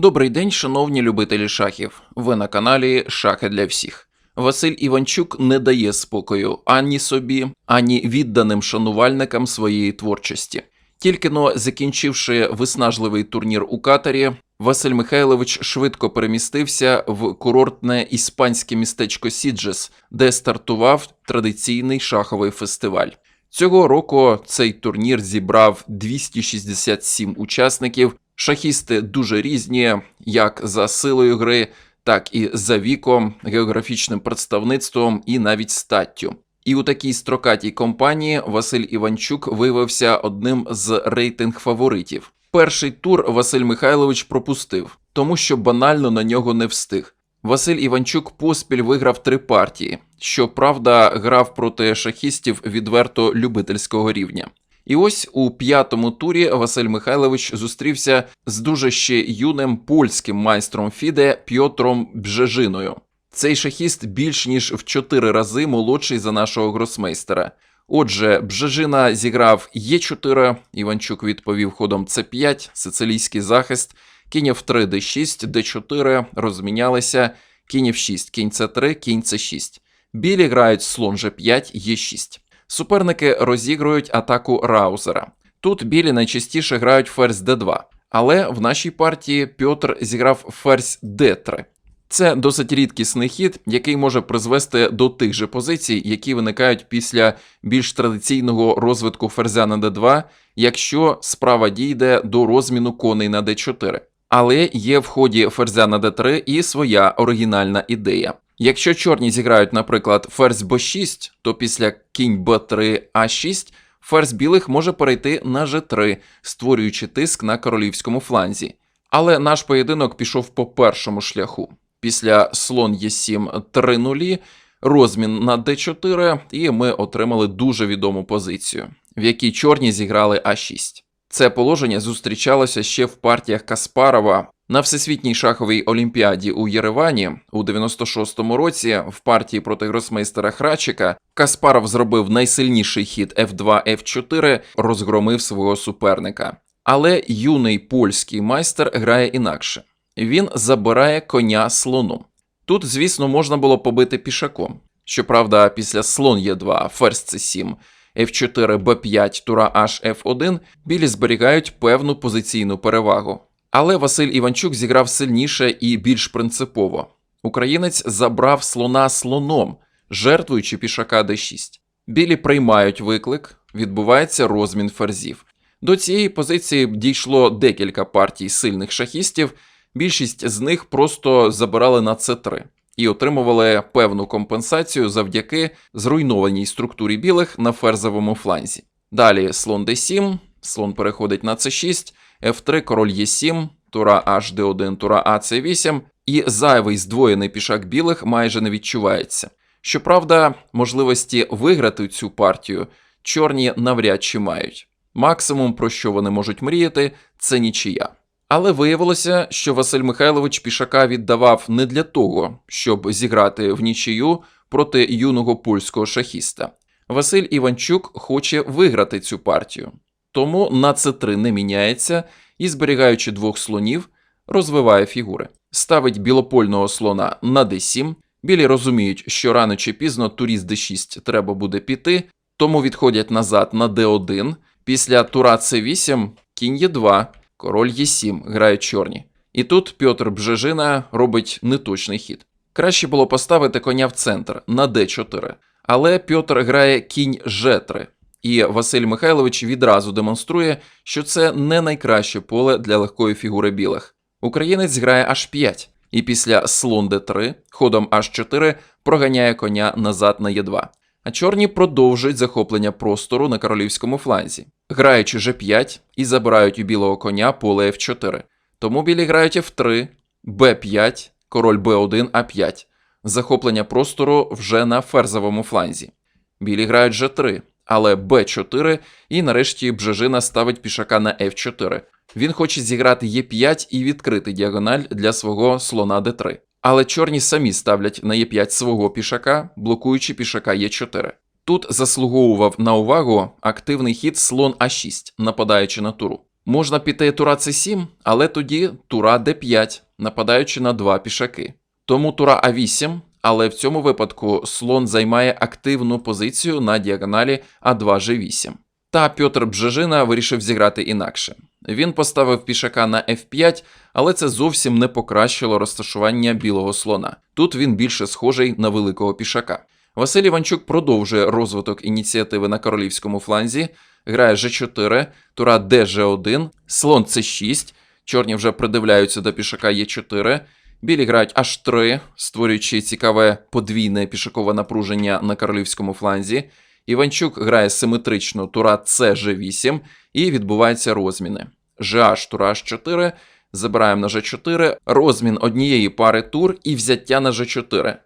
Добрий день, шановні любителі шахів. Ви на каналі Шахи для всіх. Василь Іванчук не дає спокою ані собі, ані відданим шанувальникам своєї творчості. Тільки но закінчивши виснажливий турнір у Катарі, Василь Михайлович швидко перемістився в курортне іспанське містечко Сіджес, де стартував традиційний шаховий фестиваль. Цього року цей турнір зібрав 267 учасників. Шахісти дуже різні, як за силою гри, так і за віком, географічним представництвом і навіть статтю. І у такій строкатій компанії Василь Іванчук виявився одним з рейтинг фаворитів. Перший тур Василь Михайлович пропустив, тому що банально на нього не встиг. Василь Іванчук поспіль виграв три партії. Щоправда, грав проти шахістів відверто любительського рівня. І ось у п'ятому турі Василь Михайлович зустрівся з дуже ще юним польським майстром Фіде Пьотром Бжежиною. Цей шахіст більш ніж в чотири рази молодший за нашого гросмейстера. Отже, Бжежина зіграв Е4, Іванчук відповів ходом С5, сицилійський захист, кінь F3, Д6, Д4, розмінялися, кінь F6, кінь С3, кінь С6. Білі грають слон Ж5, Е6. Суперники розігрують атаку Раузера. Тут білі найчастіше грають ферзь d2, але в нашій партії Пьотр зіграв ферзь d3. Це досить рідкісний хід, який може призвести до тих же позицій, які виникають після більш традиційного розвитку ферзя на d2, якщо справа дійде до розміну коней на d4. Але є в ході ферзя на d3 і своя оригінальна ідея. Якщо чорні зіграють, наприклад, ферзь b6, то після кінь b3 a6 ферзь білих може перейти на g3, створюючи тиск на королівському фланзі. Але наш поєдинок пішов по першому шляху. Після слон Е7 3 нулі, розмін на d4, і ми отримали дуже відому позицію, в якій чорні зіграли а6. Це положення зустрічалося ще в партіях Каспарова на Всесвітній шаховій олімпіаді у Єревані у 96-му році в партії проти гросмейстера Храчика Каспаров зробив найсильніший хід F2 F4, розгромив свого суперника. Але юний польський майстер грає інакше. Він забирає коня слоном. Тут, звісно, можна було побити пішаком. Щоправда, після слон Е2, ферзь С7, F4, Б5, тура H, F1 білі зберігають певну позиційну перевагу. Але Василь Іванчук зіграв сильніше і більш принципово. Українець забрав слона слоном, жертвуючи пішака d6. Білі приймають виклик, відбувається розмін ферзів. До цієї позиції дійшло декілька партій сильних шахістів, більшість з них просто забирали на c3 і отримували певну компенсацію завдяки зруйнованій структурі білих на ферзовому фланзі. Далі слон d7, слон переходить на c6, f3, король e7, тура h d1, тура а c8, і зайвий здвоєний пішак білих майже не відчувається. Щоправда, можливості виграти цю партію чорні навряд чи мають. Максимум, про що вони можуть мріяти, це нічия. Але виявилося, що Василь Михайлович пішака віддавав не для того, щоб зіграти в нічию проти юного польського шахіста. Василь Іванчук хоче виграти цю партію, тому на c3 не міняється і, зберігаючи двох слонів, розвиває фігури. Ставить білопольного слона на d7. Білі розуміють, що рано чи пізно туріст d6 треба буде піти, тому відходять назад на d1. Після тура c8 кінь e2, король e7 грають чорні. І тут Пьотр Бжежина робить неточний хід. Краще було поставити коня в центр на d4, але Пьотр грає кінь g3. І Василь Михайлович відразу демонструє, що це не найкраще поле для легкої фігури білих. Українець грає h5, і після слон d3 ходом h4 проганяє коня назад на e2. А чорні продовжують захоплення простору на королівському фланзі, граючи g5 і забирають у білого коня поле f4. Тому білі грають f3, b5, король b1, a5, захоплення простору вже на ферзовому фланзі. Білі грають g3, але b4, і нарешті Бжежина ставить пішака на f4. Він хоче зіграти e5 і відкрити діагональ для свого слона d3. Але чорні самі ставлять на Е5 свого пішака, блокуючи пішака Е4. Тут заслуговував на увагу активний хід слон А6, нападаючи на туру. Можна піти тура c7, але тоді тура d5, нападаючи на два пішаки. Тому тура а8, але в цьому випадку слон займає активну позицію на діагоналі А2G8. Та Пьотр Бжежина вирішив зіграти інакше. Він поставив пішака на F5, але це зовсім не покращило розташування білого слона. Тут він більше схожий на великого пішака. Василь Іванчук продовжує розвиток ініціативи на королівському фланзі, грає G4, тура DG1, слон C6, чорні вже придивляються до пішака Е4, білі грають H3, створюючи цікаве подвійне пішакове напруження на королівському фланзі. Іванчук грає симетрично тура CG8 і відбуваються розміни. GH тура H4, забираємо на G4, розмін однієї пари тур і взяття на G4.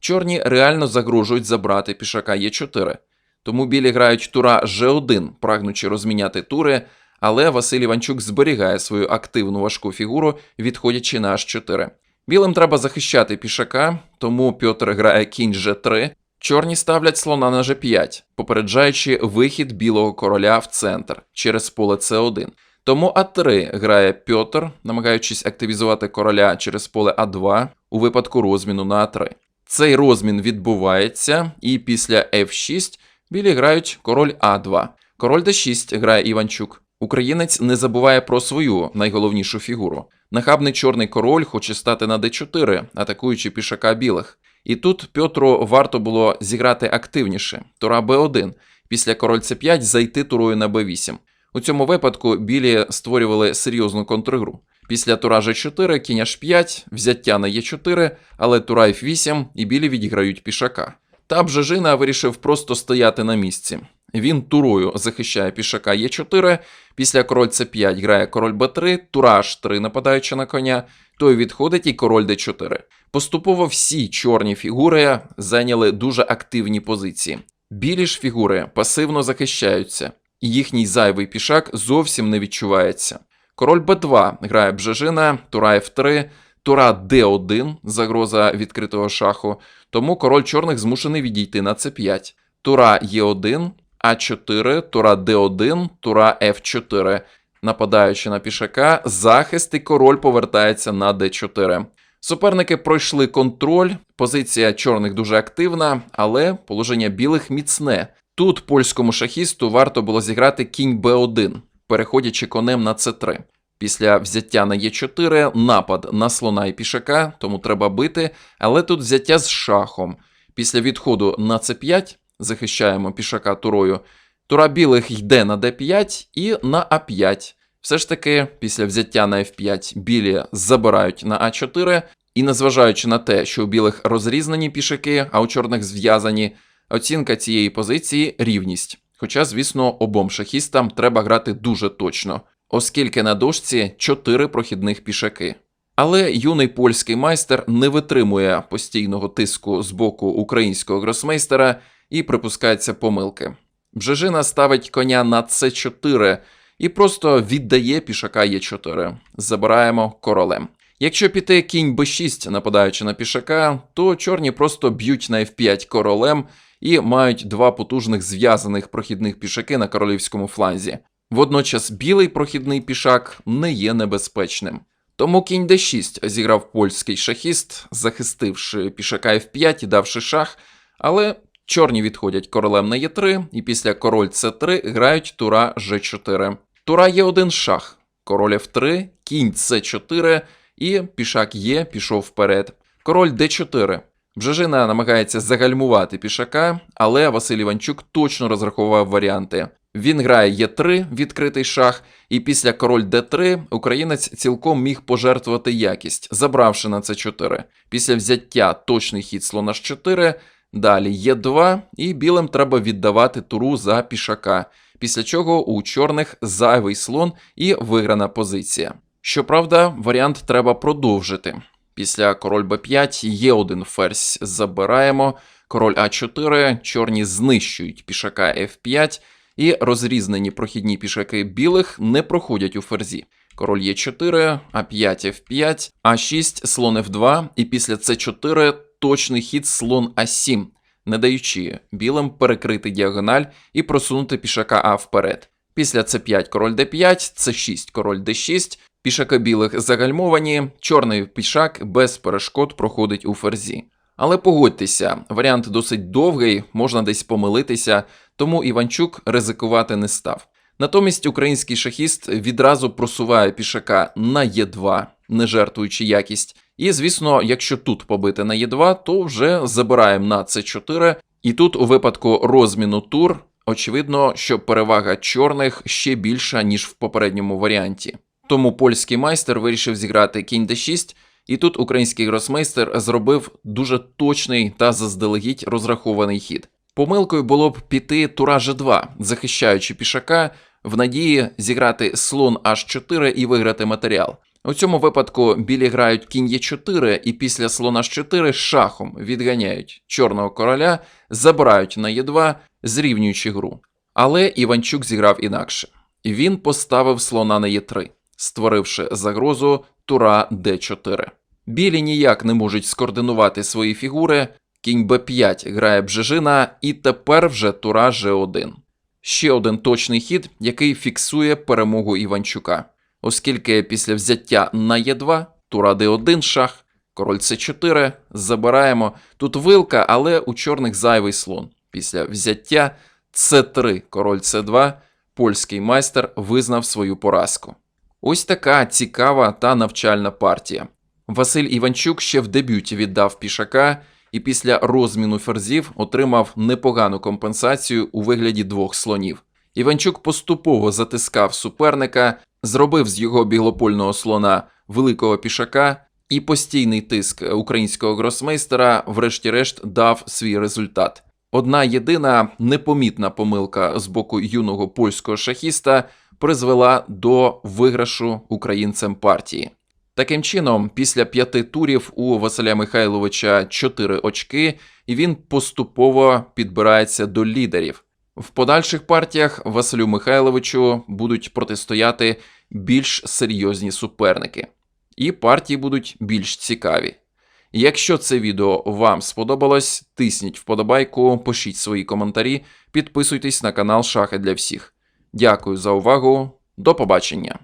Чорні реально загрожують забрати пішака Е4. Тому білі грають тура G1, прагнучи розміняти тури, але Василь Іванчук зберігає свою активну важку фігуру, відходячи на H4. Білим треба захищати пішака, тому Пьотр грає кінь G3. Чорні ставлять слона на G5, попереджаючи вихід білого короля в центр через поле С1. Тому А3 грає Пьотр, намагаючись активізувати короля через поле А2 у випадку розміну на А3. Цей розмін відбувається, і після F6 білі грають король А2. Король d6 грає Іванчук. Українець не забуває про свою найголовнішу фігуру. Нахабний чорний король хоче стати на d4, атакуючи пішака білих. І тут Пьотру варто було зіграти активніше. Тура b1, після король c5 зайти турою на b8. У цьому випадку білі створювали серйозну контргру. Після тура g4, кінь h5, взяття на e4, але тура f8 і білі відіграють пішака. Та Бжежина вирішив просто стояти на місці. Він турою захищає пішака Е4, після король С5 грає король Б3, тура H3 нападаючи на коня, той відходить і король Д4. Поступово всі чорні фігури зайняли дуже активні позиції. Білі ж фігури пасивно захищаються, і їхній зайвий пішак зовсім не відчувається. Король Б2 грає Бжежина, тура F3, тура Д1, загроза відкритого шаху, тому король чорних змушений відійти на С5. Тура Е1, А4, тура Д1, тура Ф4. Нападаючи на пішака, захист і король повертається на Д4. Суперники пройшли контроль, позиція чорних дуже активна, але положення білих міцне. Тут польському шахісту варто було зіграти кінь Б1, переходячи конем на С3. Після взяття на Е4 напад на слона і пішака, тому треба бити, але тут взяття з шахом. Після відходу на С5 захищаємо пішака турою. Тура білих йде на d5 і на А5. Все ж таки, після взяття на F5 білі забирають на А4, і незважаючи на те, що у білих розрізнені пішаки, а у чорних зв'язані, оцінка цієї позиції рівність. Хоча, звісно, обом шахістам треба грати дуже точно, оскільки на дошці 4 прохідних пішаки. Але юний польський майстер не витримує постійного тиску з боку українського гросмейстера і припускається помилки. Бжежина ставить коня на С4 і просто віддає пішака Е4. Забираємо королем. Якщо піти кінь Б6, нападаючи на пішака, то чорні просто б'ють на F5 королем і мають два потужних зв'язаних прохідних пішаки на королівському фланзі. Водночас білий прохідний пішак не є небезпечним. Тому кінь d6 зіграв польський шахіст, захистивши пішака F5 і давши шах, але чорні відходять королем на Е3, і після король С3 грають тура G4. Тура Е1 шах, король F3, кінь С4 і пішак Е пішов вперед. Король Д4. Бжежина намагається загальмувати пішака, але Василь Іванчук точно розрахував варіанти. Він грає Е3, відкритий шах, і після король Д3 українець цілком міг пожертвувати якість, забравши на С4. Після взяття точний хід слона Ж4, далі Е2, і білим треба віддавати туру за пішака, після чого у чорних зайвий слон і виграна позиція. Щоправда, варіант треба продовжити. Після король Б5 є один ферзь забираємо, король А4, чорні знищують пішака F5, і розрізнені прохідні пішаки білих не проходять у ферзі. Король Е4, А5, F5, А6, слон F2, і після С4 точний хід слон А7, не даючи білим перекрити діагональ і просунути пішака А вперед. Після c5 король d5, c6 король d6, пішаки білих загальмовані, чорний пішак без перешкод проходить у ферзі. Але погодьтеся, варіант досить довгий, можна десь помилитися, тому Іванчук ризикувати не став. Натомість український шахіст відразу просуває пішака на Е2, не жертвуючи якість. І, звісно, якщо тут побити на Е2, то вже забираємо на С4. І тут, у випадку розміну тур, очевидно, що перевага чорних ще більша, ніж в попередньому варіанті. Тому польський майстер вирішив зіграти кінь d6, і тут український гросмейстер зробив дуже точний та заздалегідь розрахований хід. Помилкою було б піти тура G2, захищаючи пішака, в надії зіграти слон H4 і виграти матеріал. У цьому випадку білі грають кінь Е4 і після слона H4 шахом відганяють чорного короля, забирають на Е2, зрівнюючи гру. Але Іванчук зіграв інакше. Він поставив слона на Е3, створивши загрозу тура Д4. Білі ніяк не можуть скоординувати свої фігури, кінь Б5 грає Бжежина, і тепер вже тура Ж1. Ще один точний хід, який фіксує перемогу Іванчука, оскільки після взяття на Е2, тура Д1 шах, король С4, забираємо. Тут вилка, але у чорних зайвий слон. Після взяття С3, король С2, польський майстер визнав свою поразку. Ось така цікава та навчальна партія. Василь Іванчук ще в дебюті віддав пішака і після розміну ферзів отримав непогану компенсацію у вигляді двох слонів. Іванчук поступово затискав суперника, зробив з його біглопольного слона великого пішака, і постійний тиск українського гросмейстера, врешті-решт, дав свій результат. Одна єдина непомітна помилка з боку юного польського шахіста призвела до виграшу українцем партії. Таким чином, після п'яти турів у Василя Михайловича 4 очки, і він поступово підбирається до лідерів. В подальших партіях Василю Михайловичу будуть протистояти більш серйозні суперники, і партії будуть більш цікаві. Якщо це відео вам сподобалось, тисніть вподобайку, пишіть свої коментарі, підписуйтесь на канал Шахи для всіх. Дякую за увагу, до побачення!